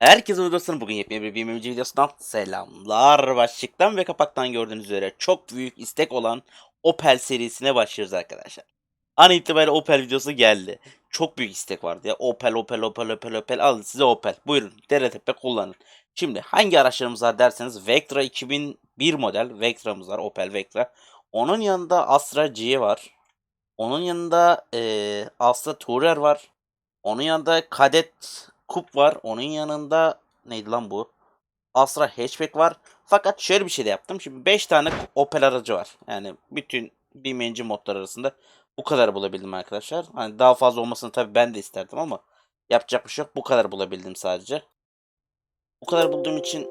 Herkese dostlarım bugün yepyeni bir BMWC videosundan selamlar. Başlıktan ve kapaktan gördüğünüz üzere çok büyük istek olan Opel serisine başlıyoruz arkadaşlar. An itibariyle Opel videosu geldi. Çok büyük istek vardı ya. Opel, Opel, Opel, Opel, Opel. Alın size Opel. Buyurun. Dere tepe kullanın. Şimdi hangi araçlarımız var derseniz Vectra 2001 model Vectra'mız var. Opel Vectra. Onun yanında Astra G var. Onun yanında eee Astra Tourer var. Onun yanında Cadet Coupe var. Onun yanında neydi lan bu? Astra Hatchback var. Fakat şöyle bir şey de yaptım. Şimdi 5 tane Opel aracı var. Yani bütün BMW'ci modlar arasında bu kadar bulabildim arkadaşlar. Hani daha fazla olmasını tabii ben de isterdim ama yapacak bir şey yok. Bu kadar bulabildim sadece. Bu kadar bulduğum için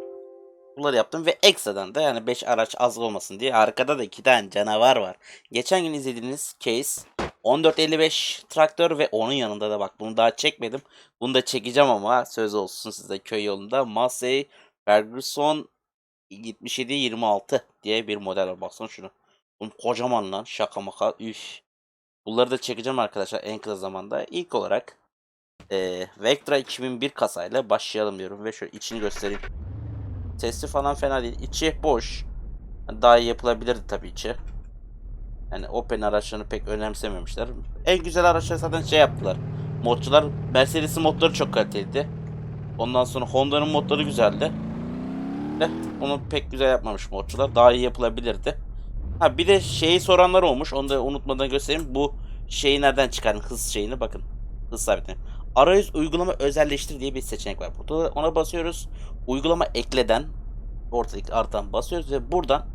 bunları yaptım ve ekstradan da yani 5 araç az olmasın diye arkada da 2 tane canavar var. Geçen gün izlediğiniz case 1455 traktör ve onun yanında da bak bunu daha çekmedim. Bunu da çekeceğim ama söz olsun size köy yolunda Massey Ferguson 7726 diye bir model var. Baksana şunu. Bunun kocaman lan şaka maka üf. Bunları da çekeceğim arkadaşlar en kısa zamanda. İlk olarak eee Vectra 2001 kasayla başlayalım diyorum ve şöyle içini göstereyim. Sesi falan fena değil. İçi boş. Daha iyi yapılabilirdi tabii içi. Yani Opel araçlarını pek önemsememişler. En güzel araçlar zaten şey yaptılar. Modcular Mercedes'in modları çok kaliteliydi. Ondan sonra Honda'nın modları güzeldi. De onu pek güzel yapmamış modcular. Daha iyi yapılabilirdi. Ha bir de şeyi soranlar olmuş. Onu da unutmadan göstereyim. Bu şeyi nereden çıkardın? Hız şeyini bakın. Hız sabitleme. Arayüz uygulama özelleştir diye bir seçenek var. Burada ona basıyoruz. Uygulama ekleden ortadaki artan basıyoruz ve buradan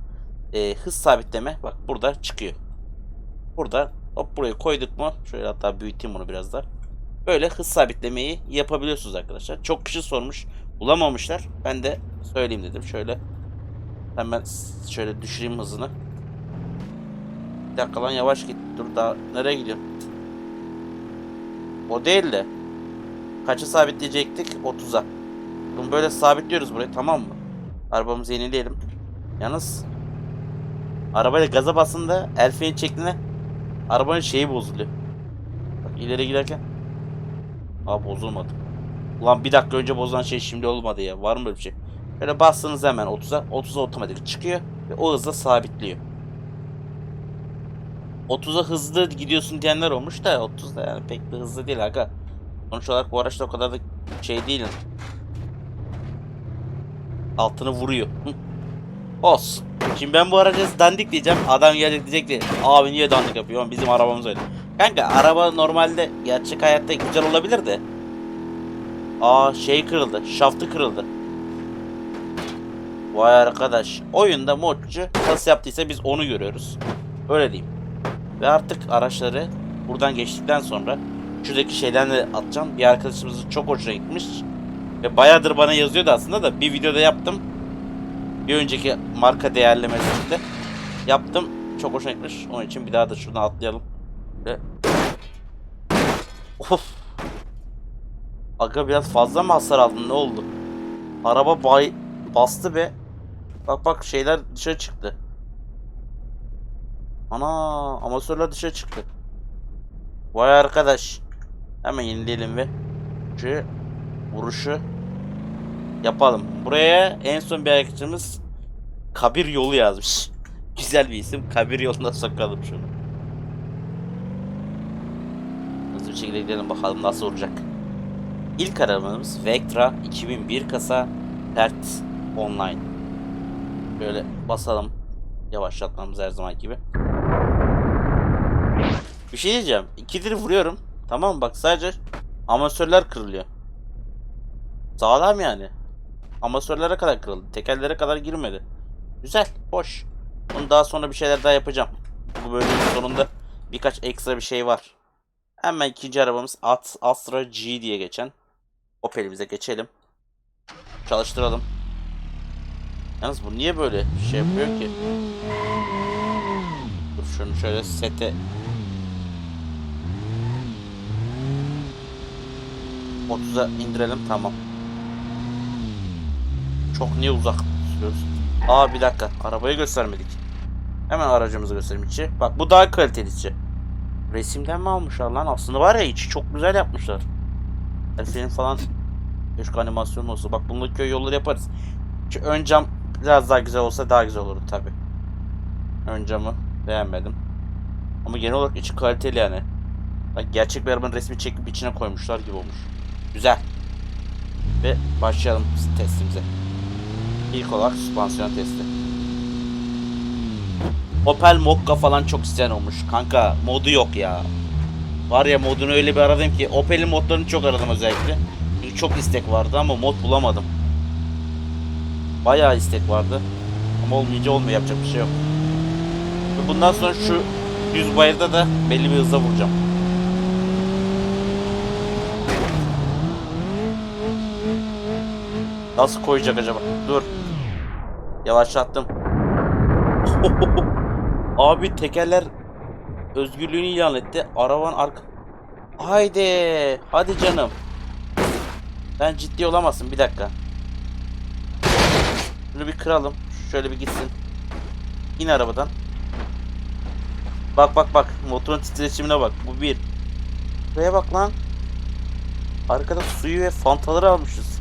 e, hız sabitleme bak burada çıkıyor. Burada hop buraya koyduk mu? Şöyle hatta büyüteyim bunu biraz da. Böyle hız sabitlemeyi yapabiliyorsunuz arkadaşlar. Çok kişi sormuş. Bulamamışlar. Ben de söyleyeyim dedim. Şöyle hemen şöyle düşüreyim hızını. Bir dakika lan yavaş git. Dur daha nereye gidiyorsun? O değil de kaça sabitleyecektik? 30'a. Bunu böyle sabitliyoruz buraya tamam mı? Arabamızı yenileyelim. Yalnız arabayla gaza basında el freni çektiğinde arabanın şeyi bozuluyor. Bak ileri giderken. Aa bozulmadı. Ulan bir dakika önce bozulan şey şimdi olmadı ya. Var mı böyle bir şey? Böyle bastığınız hemen 30'a 30'a otomatik çıkıyor ve o hızla sabitliyor. 30'a hızlı gidiyorsun diyenler olmuş da 30'da yani pek de hızlı değil aga. Sonuç olarak bu araçta o kadar da şey değilim. Altını vuruyor. Olsun. Şimdi ben bu araca dandik diyeceğim. Adam gelecek diyecek ki abi niye dandik yapıyor? Bizim arabamız öyle. Kanka araba normalde gerçek hayatta güzel olabilir de. Aa şey kırıldı. Şaftı kırıldı. Vay arkadaş. Oyunda modcu nasıl yaptıysa biz onu görüyoruz. Öyle diyeyim. Ve artık araçları buradan geçtikten sonra şuradaki şeyden de atacağım. Bir arkadaşımızın çok hoşuna gitmiş. Ve bayağıdır bana yazıyordu aslında da bir videoda yaptım. Bir önceki marka değerlemesinde yaptım. Çok hoşuna gitmiş. Onun için bir daha da şuradan atlayalım. Ve... Of. Aga biraz fazla mı hasar aldın? Ne oldu? Araba bay bastı be. Bak bak şeyler dışarı çıktı. Ana amatörler dışarı çıktı. Vay arkadaş. Hemen yenileyelim ve şu vuruşu yapalım. Buraya en son bir arkadaşımız Kabir yolu yazmış. Güzel bir isim. Kabir yoluna sokalım şunu. Hızlı bir şekilde gidelim bakalım nasıl olacak. İlk arabamız Vectra 2001 kasa Pert Online. Böyle basalım. Yavaşlatmamız her zaman gibi. Bir şey diyeceğim. İkidir vuruyorum. Tamam? Bak sadece amatörler kırılıyor. Sağlam yani. Amatörlere kadar kırıldı. Tekerlere kadar girmedi. Güzel. Hoş. Bunu daha sonra bir şeyler daha yapacağım. Bu bölümün sonunda birkaç ekstra bir şey var. Hemen ikinci arabamız At Astra G diye geçen. Opel'imize geçelim. Çalıştıralım. Yalnız bu niye böyle şey yapıyor ki? Dur şunu şöyle sete 30'a indirelim tamam. Çok niye uzak tutuyoruz? Aa bir dakika arabayı göstermedik. Hemen aracımızı göstereyim içi. Bak bu daha kaliteli içi. Resimden mi almışlar lan? Aslında var ya içi çok güzel yapmışlar. El freni falan Keşke animasyon olsa. Bak bununla köy yolları yaparız. Şu ön cam biraz daha güzel olsa daha güzel olurdu tabi. Ön camı beğenmedim. Ama genel olarak içi kaliteli yani. Bak gerçek bir arabanın resmi çekip içine koymuşlar gibi olmuş. Güzel. Ve başlayalım testimize. İlk olarak süspansiyon testi. Opel Mokka falan çok isteyen olmuş. Kanka modu yok ya. Var ya modunu öyle bir aradım ki Opel'in modlarını çok aradım özellikle. Çünkü çok istek vardı ama mod bulamadım. Bayağı istek vardı. Ama olmayınca olmuyor yapacak bir şey yok. Ve bundan sonra şu düz bayırda da belli bir hızla vuracağım. Nasıl koyacak acaba? Dur. Yavaşlattım. Abi tekerler özgürlüğünü ilan etti. Araban arka... Haydi. Hadi canım. Ben ciddi olamazsın. Bir dakika. Şunu bir kıralım. Şöyle bir gitsin. İn arabadan. Bak bak bak. Motorun titreşimine bak. Bu bir. Buraya bak lan. Arkada suyu ve fantaları almışız.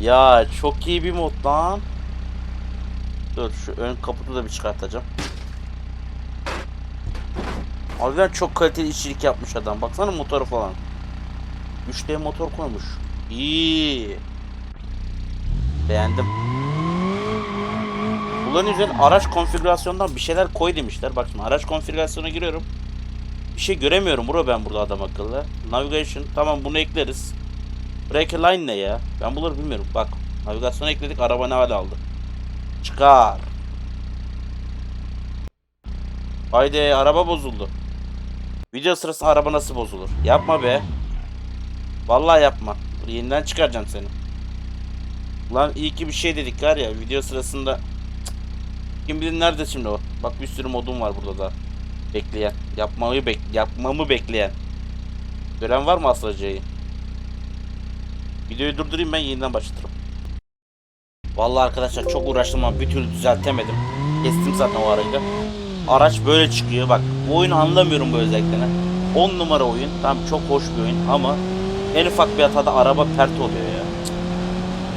Ya çok iyi bir mod lan. Dur şu ön kaputu da bir çıkartacağım. Harbiden çok kaliteli işçilik yapmış adam. Baksana motoru falan. 3D motor koymuş. İyi. Beğendim. Bunların üzerine araç konfigürasyondan bir şeyler koy demişler. Bak şimdi araç konfigürasyona giriyorum. Bir şey göremiyorum bro ben burada adam akıllı. Navigation tamam bunu ekleriz. Brake line ne ya? Ben bunları bilmiyorum. Bak navigasyona ekledik araba ne hale aldı. Çıkar. Haydi araba bozuldu. Video sırasında araba nasıl bozulur? Yapma be. Vallahi yapma. Yeniden çıkaracağım seni. Lan iyi ki bir şey dedik var ya video sırasında. Kim bilir nerede şimdi o? Bak bir sürü modum var burada da. Bekleyen. Yapmamı bek yapmamı bekleyen. Gören var mı Aslıcı'yı? Videoyu durdurayım ben yeniden başlatırım. Vallahi arkadaşlar çok uğraştım ama bir türlü düzeltemedim. Kestim zaten o arayı. Araç böyle çıkıyor bak. Bu oyunu anlamıyorum bu özelliklerini. 10 numara oyun. Tamam çok hoş bir oyun ama en ufak bir hatada araba pert oluyor ya.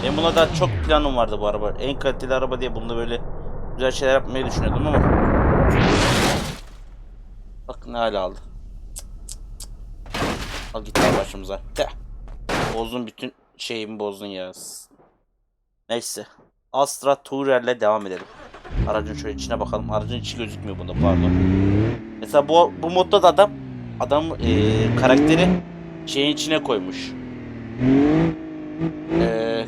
Benim buna da çok planım vardı bu araba. En kaliteli araba diye bunda böyle güzel şeyler yapmayı düşünüyordum ama. Bak ne hale aldı. Al git başımıza. Teh. Bozdun bütün şeyimi bozdun ya. Neyse. Astra Tourer devam edelim. Aracın şöyle içine bakalım. Aracın içi gözükmüyor bunda pardon. Mesela bu bu modda da adam adam eee, karakteri şeyin içine koymuş. Eee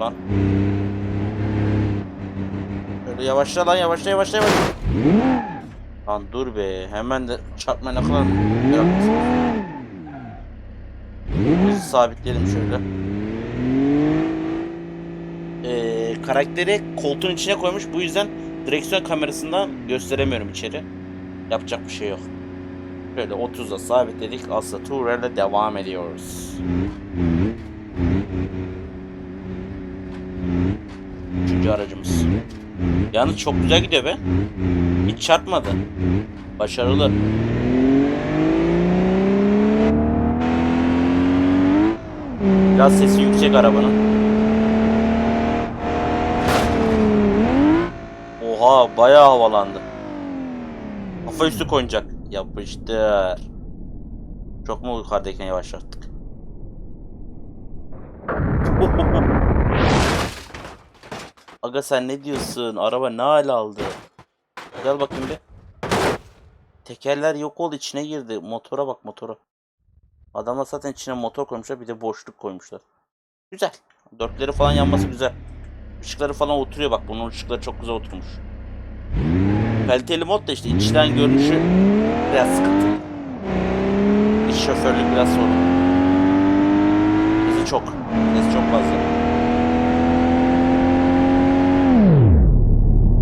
lan. Böyle yavaşla lan yavaşla yavaşla yavaşla. Lan dur be hemen de çarpma ne kadar sabitleyelim şöyle. Ee, karakteri koltuğun içine koymuş. Bu yüzden direksiyon kamerasından gösteremiyorum içeri. Yapacak bir şey yok. Şöyle 30'da sabitledik. Asla Tourer'le devam ediyoruz. Üçüncü aracımız. Yalnız çok güzel gidiyor be. Hiç çarpmadı. Başarılı. Biraz sesi yüksek arabanın. Oha bayağı havalandı. Kafa üstü koyacak. Yapıştır. Çok mu yukarıdayken yavaşlattık? Aga sen ne diyorsun? Araba ne hal aldı? Gel bakayım bir. Tekerler yok oldu içine girdi. Motora bak motora. Adamlar zaten içine motor koymuşlar bir de boşluk koymuşlar. Güzel. Dörtleri falan yanması güzel. Işıkları falan oturuyor bak bunun ışıkları çok güzel oturmuş. Kaliteli mod da işte içten görünüşü biraz sıkıntı. İç şoförlük biraz sorun. Sesi çok. Sesi çok fazla.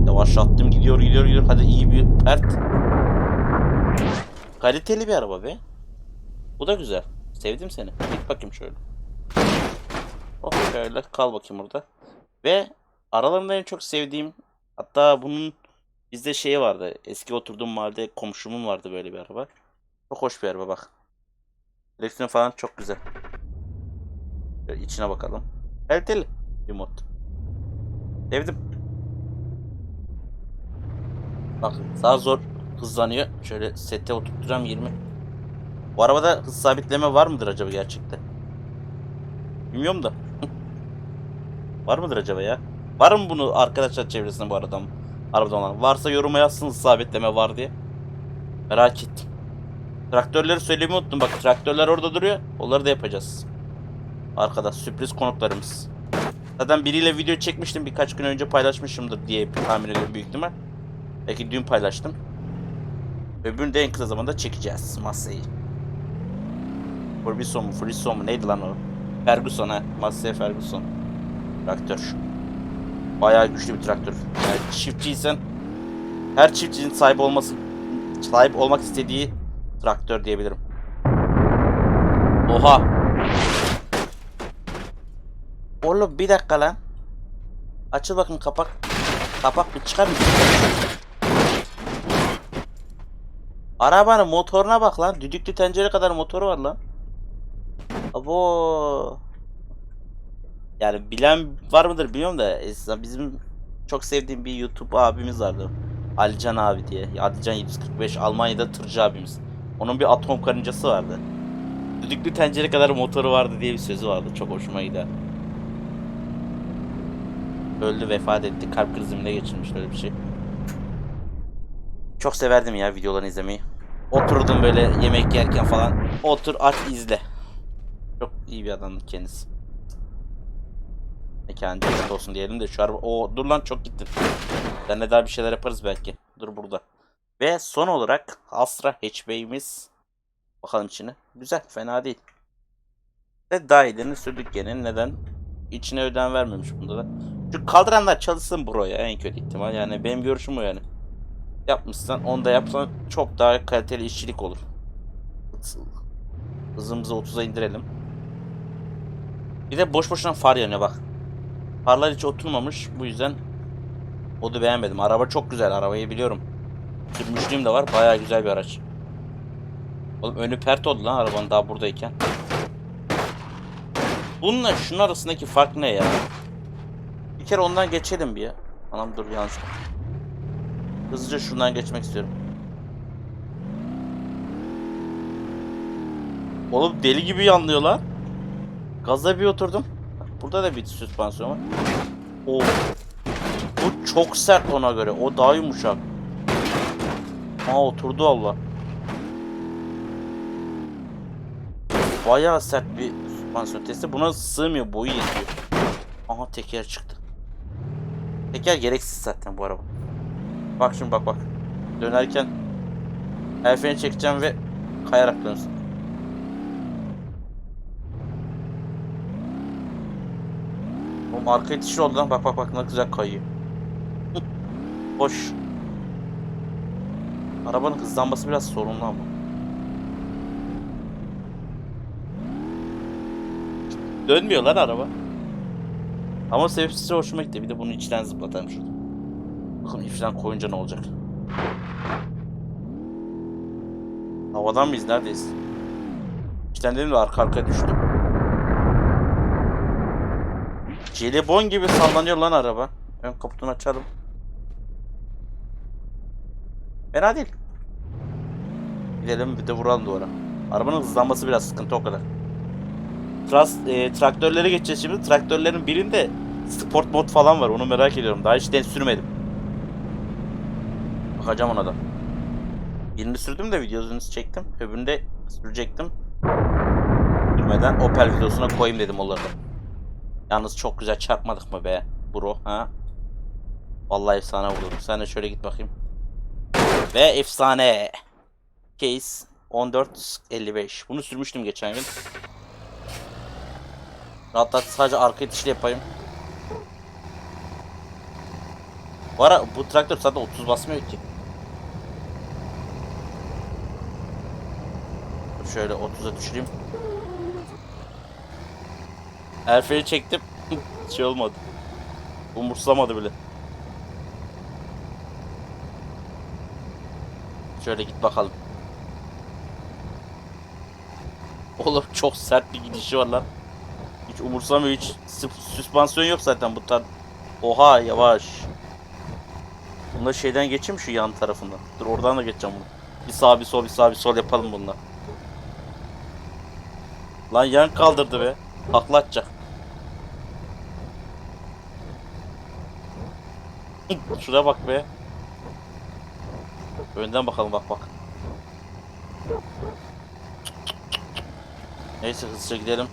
Yavaşlattım gidiyor gidiyor gidiyor. Hadi iyi bir pert. Kaliteli bir araba be. Bu da güzel. Sevdim seni. Git bakayım şöyle. Oh şöyle kal bakayım burada. Ve aralarında en çok sevdiğim hatta bunun bizde şeyi vardı. Eski oturduğum mahallede komşumun vardı böyle bir araba. Çok hoş bir araba bak. Direksiyon falan çok güzel. Şöyle içine bakalım. Kaliteli bir mod. Sevdim. Bak daha zor hızlanıyor. Şöyle sete oturtacağım 20. Bu arabada hız sabitleme var mıdır acaba gerçekten? Bilmiyorum da. var mıdır acaba ya? Var mı bunu arkadaşlar çevresinde bu aradan arabada olan? Varsa yoruma yazsın hız sabitleme var diye. Merak ettim. Traktörleri söylemeyi unuttum. Bak traktörler orada duruyor. Onları da yapacağız. Arkada sürpriz konuklarımız. Zaten biriyle video çekmiştim. Birkaç gün önce paylaşmışımdır diye tahmin ediyorum büyük ihtimal. Belki dün paylaştım. Öbürünü de en kısa zamanda çekeceğiz Massey'i. Ferguson mu? Ferguson mu? Neydi lan o? Ferguson ha. Massey Ferguson. Traktör. Bayağı güçlü bir traktör. Yani çiftçiysen her çiftçinin sahip olması sahip olmak istediği traktör diyebilirim. Oha. Oğlum bir dakika lan. Açıl bakın kapak. Kapak bir çıkar mı? Arabanın motoruna bak lan. Düdüklü tencere kadar motoru var lan. Abo. Yani bilen var mıdır bilmiyorum da esna- bizim çok sevdiğim bir YouTube abimiz vardı. Alican abi diye. Alican 745 Almanya'da tırcı abimiz. Onun bir atom karıncası vardı. Düdüklü tencere kadar motoru vardı diye bir sözü vardı. Çok hoşuma gider. Öldü vefat etti. Kalp krizimine geçirmiş öyle bir şey. Çok severdim ya videolarını izlemeyi. Oturdum böyle yemek yerken falan. Otur aç izle. Çok iyi bir adamdı kendisi. Mekanı cennet olsun diyelim de şu araba... Oo dur lan çok gittin. Seninle daha bir şeyler yaparız belki. Dur burada. Ve son olarak Astra hatchback'imiz. Bakalım içine. Güzel fena değil. Ve dahilini sürdük gene. Neden? İçine öden vermemiş bunda da. Şu kaldıranlar çalışsın buraya en kötü ihtimal. Yani benim görüşüm o yani. Yapmışsan onu da yapsan çok daha kaliteli işçilik olur. Hızımızı 30'a indirelim. Bir de boş boşuna far yanıyor bak. Farlar hiç oturmamış. Bu yüzden o da beğenmedim. Araba çok güzel. Arabayı biliyorum. Sürmüşlüğüm de var. Bayağı güzel bir araç. Oğlum önü pert oldu lan arabanın daha buradayken. Bununla şunun arasındaki fark ne ya? Bir kere ondan geçelim bir ya. Anam dur yanlış. Hızlıca şundan geçmek istiyorum. Oğlum deli gibi yanlıyor Gaza bir oturdum. Burada da bir süspansiyon var. Oo. Bu çok sert ona göre. O daha yumuşak. Aa oturdu Allah. Bayağı sert bir süspansiyon testi. Buna sığmıyor. Boyu yetiyor. Aha teker çıktı. Teker gereksiz zaten bu araba. Bak şimdi bak bak. Dönerken el freni çekeceğim ve kayarak dönsün. Oğlum arka itişi oldu lan. Bak bak bak ne güzel kayıyor. Hoş. Arabanın hızlanması biraz sorunlu ama. Dönmüyor lan araba. Ama sebepsiz hoşuma gitti. Bir de bunu içten zıplatalım şurada. Bakalım ifşan koyunca ne olacak? Havadan mıyız? Neredeyiz? İçten dedim de arka arkaya düştü. Jelibon gibi sallanıyor lan araba. Ön kaputunu açalım. Fena değil. Gidelim bir de vuralım duvara. Arabanın hızlanması biraz sıkıntı o kadar. Tras, e, traktörlere geçeceğiz şimdi. Traktörlerin birinde sport mod falan var. Onu merak ediyorum. Daha hiç den sürmedim. Bakacağım ona da. Birini sürdüm de videosunu çektim. Öbürünü de sürecektim. Sürmeden Opel videosuna koyayım dedim onları da. Yalnız çok güzel çarpmadık mı be bro ha? Vallahi efsane vurdum. Sen de şöyle git bakayım. Ve efsane. Case 1455. Bunu sürmüştüm geçen gün. Hatta sadece arka itişli yapayım. Bu ara bu traktör zaten 30 basmıyor ki. Şöyle 30'a düşüreyim. El freni çektim. şey olmadı. Umursamadı bile. Şöyle git bakalım. Oğlum çok sert bir gidişi var lan. Hiç umursamıyor hiç. Sü- Süspansiyon yok zaten bu tar. Oha yavaş. Bunda şeyden geçeyim şu yan tarafından. Dur oradan da geçeceğim bunu. Bir sağ bir sol bir sağ bir sol yapalım bununla. Lan yan kaldırdı be. Atacak. Şuraya bak be. Önden bakalım bak bak. Neyse hızlıca gidelim.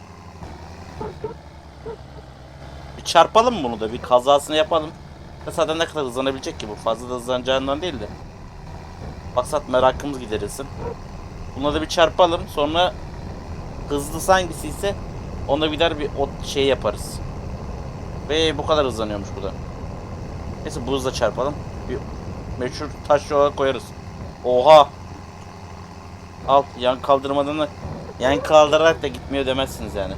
Bir çarpalım bunu da bir kazasını yapalım. Ya ne kadar hızlanabilecek ki bu fazla da hızlanacağından değil de. Maksat merakımız giderilsin. Buna da bir çarpalım sonra hızlısı hangisi ise ona bir bir o şey yaparız. Ve bu kadar hızlanıyormuş bu da. Neyse bu hızla çarpalım. Bir meşhur taş yola koyarız. Oha! Al yan kaldırmadan da yan kaldırarak da gitmiyor demezsiniz yani.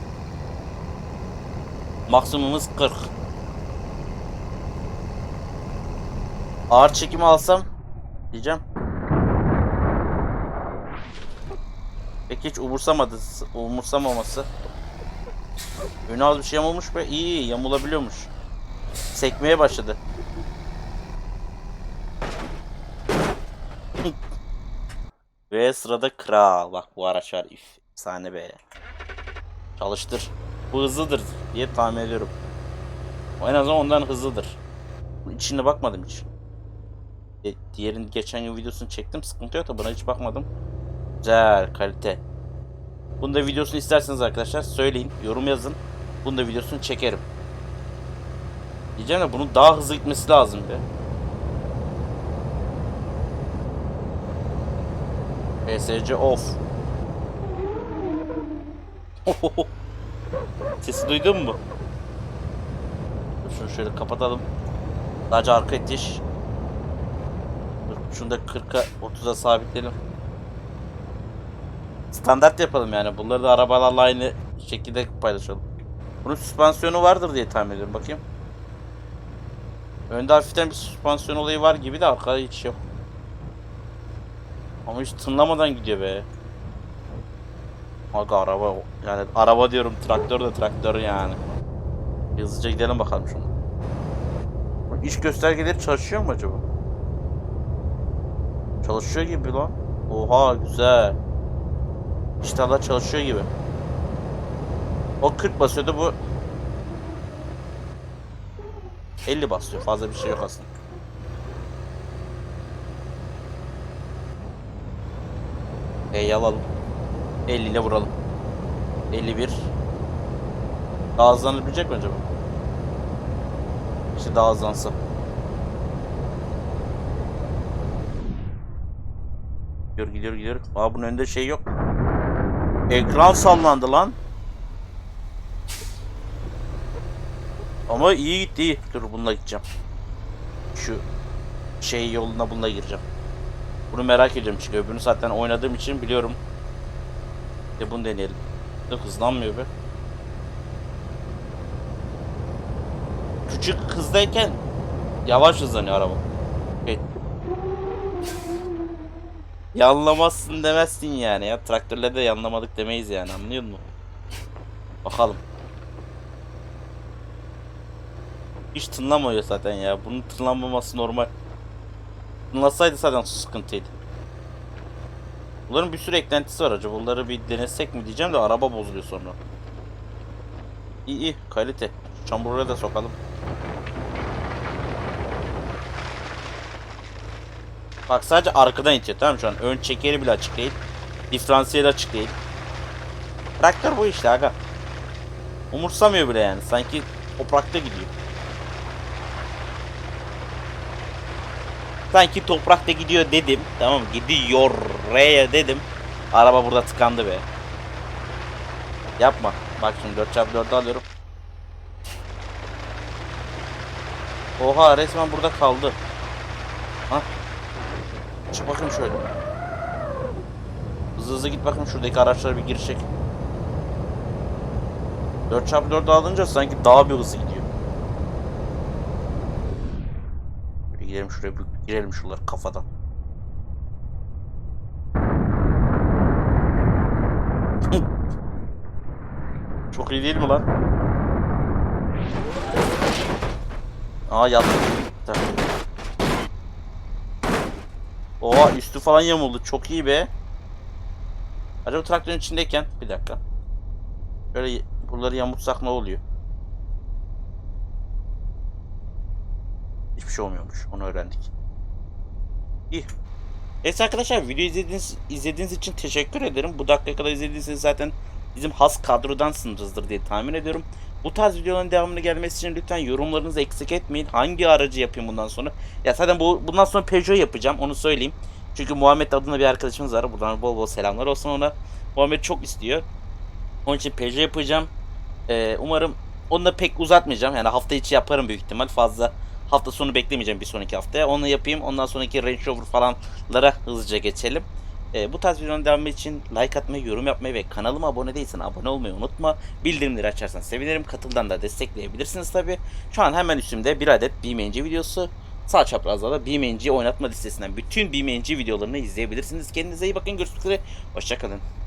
Maksimumumuz 40. Ağır çekimi alsam diyeceğim. Peki hiç umursamadı, umursamaması. Önü az bir şey yamulmuş be. İyi iyi yamulabiliyormuş. Sekmeye başladı. Ve sırada kral. Bak bu araç var. Üf, efsane be. Çalıştır. Bu hızlıdır diye tahmin ediyorum. O en azından ondan hızlıdır. İçine bakmadım hiç. E, diğerin geçen gün videosunu çektim. Sıkıntı yok da buna hiç bakmadım. Güzel kalite. Bunu da videosunu isterseniz arkadaşlar söyleyin. Yorum yazın. Bunu da videosunu çekerim. Diyeceğim de bunun daha hızlı gitmesi lazım be. PSC off. Sesi duydun mu? Şunu şöyle kapatalım. Sadece arka itiş. Şunu da 40'a 30'a sabitleyelim. Standart yapalım yani. Bunları da arabalarla aynı şekilde paylaşalım. Bunun süspansiyonu vardır diye tahmin ediyorum. Bakayım. Önde hafiften bir süspansiyon olayı var gibi de arkada hiç yok. Ama hiç tınlamadan gidiyor be. Aga araba yani araba diyorum traktör de traktör yani. Hızlıca gidelim bakalım şunu. İş göstergeleri çalışıyor mu acaba? Çalışıyor gibi lan. Oha güzel. İştahlar çalışıyor gibi. O 40 basıyordu bu 50 basıyor. Fazla bir şey yok aslında. E'yi alalım. 50 ile vuralım. 51. Daha hızlanabilecek mi acaba? İşte daha hızlansa. Gidiyor gidiyor gidiyor. Aa bunun önünde şey yok. Ekran sallandı lan. Ama iyi gitti iyi. Dur bununla gideceğim. Şu şey yoluna bununla gireceğim. Bunu merak ediyorum çünkü öbürünü zaten oynadığım için biliyorum. De bunu deneyelim. Yok hızlanmıyor be. Küçük hızdayken yavaş hızlanıyor araba. Yanlamazsın demezsin yani ya. Traktörle de yanlamadık demeyiz yani anlıyor musun? Bakalım. Hiç tınlamıyor zaten ya. Bunun tınlanmaması normal. Tınlasaydı zaten sıkıntıydı. Bunların bir sürü eklentisi var acaba. Bunları bir denesek mi diyeceğim de araba bozuluyor sonra. İyi iyi kalite. Çamurlara da sokalım. Bak sadece arkadan itiyor tamam şu an. Ön çekeri bile açık değil. Diferansiyeli açık değil. Traktör bu işte aga. Umursamıyor bile yani. Sanki toprakta gidiyor. Sanki toprakta gidiyor dedim. Tamam? Gidiyor R'ye dedim. Araba burada tıkandı be. Yapma. Bak şimdi 4x4'ü alıyorum. Oha resmen burada kaldı. Ha? Çık bakayım şöyle. Hızlı hızlı git bakayım şuradaki araçlara bir girecek. 4x4 alınca sanki daha bir hızlı gidiyor. Bir gidelim şuraya bir girelim şuralar kafadan. Çok iyi değil mi lan? Aa yattı. Oha üstü falan yamuldu. Çok iyi be. Acaba traktörün içindeyken bir dakika. Böyle buraları yamutsak ne oluyor? Hiçbir şey olmuyormuş. Onu öğrendik. İyi. Evet arkadaşlar video izlediğiniz, izlediğiniz için teşekkür ederim. Bu dakika kadar izlediyseniz zaten bizim has kadrodansınızdır diye tahmin ediyorum. Bu tarz videoların devamını gelmesi için lütfen yorumlarınızı eksik etmeyin. Hangi aracı yapayım bundan sonra? Ya zaten bu bundan sonra Peugeot yapacağım onu söyleyeyim. Çünkü Muhammed adında bir arkadaşımız var. Buradan bol bol selamlar olsun ona. Muhammed çok istiyor. Onun için Peugeot yapacağım. Ee, umarım onu da pek uzatmayacağım. Yani hafta içi yaparım büyük ihtimal. Fazla hafta sonu beklemeyeceğim bir sonraki haftaya. Onu yapayım. Ondan sonraki Range Rover falanlara hızlıca geçelim. Ee, bu tarz videonun devamı için like atmayı, yorum yapmayı ve kanalıma abone değilsen abone olmayı unutma. Bildirimleri açarsan sevinirim. Katıldan da destekleyebilirsiniz tabi. Şu an hemen üstümde bir adet BeamNG videosu. Sağ çaprazda da BeamNG oynatma listesinden bütün BeamNG videolarını izleyebilirsiniz. Kendinize iyi bakın. Görüşmek üzere. Hoşçakalın.